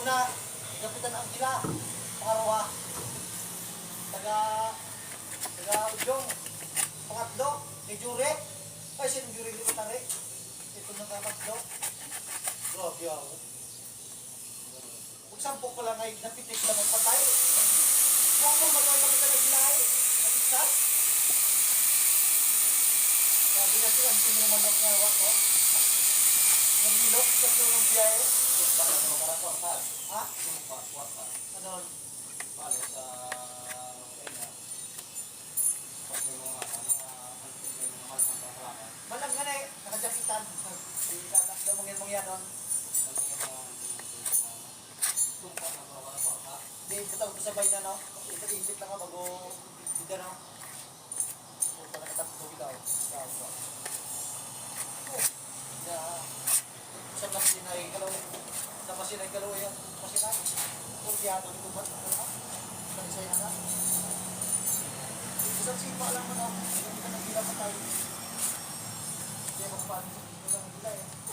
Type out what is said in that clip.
Una, kapitan ang kila. Pangarawa, taga, taga Ujong. Pangatlo, ni Jure. Ay, sinong Jure dito tari? Ito na pangatlo. Grabe ako. Kung sampo ko lang ay napitik na magpatay. Kung ako magkakapitan ng bilahe, napitas. Grabe na sila, hindi mo manok nga ako. Yung bilok, sa tulong biyahe. Tumpa na mga karakwasan. Malang nga na eh, nakajakitan. Yan nun. Ano yung na mga karakwasan. Hindi, butang ko sabay na no. Ipit-ipit lang nga bago hindi pa nakatatlo ikaw. Ikaw ba? Oh. Yeah. Sa masinay. Kung tiyato ni Kubat, ano na? Kanisay na na. Isang sipa lang mo no. Hindi ka nagila pa tayo. Hindi pa. Hindi lang.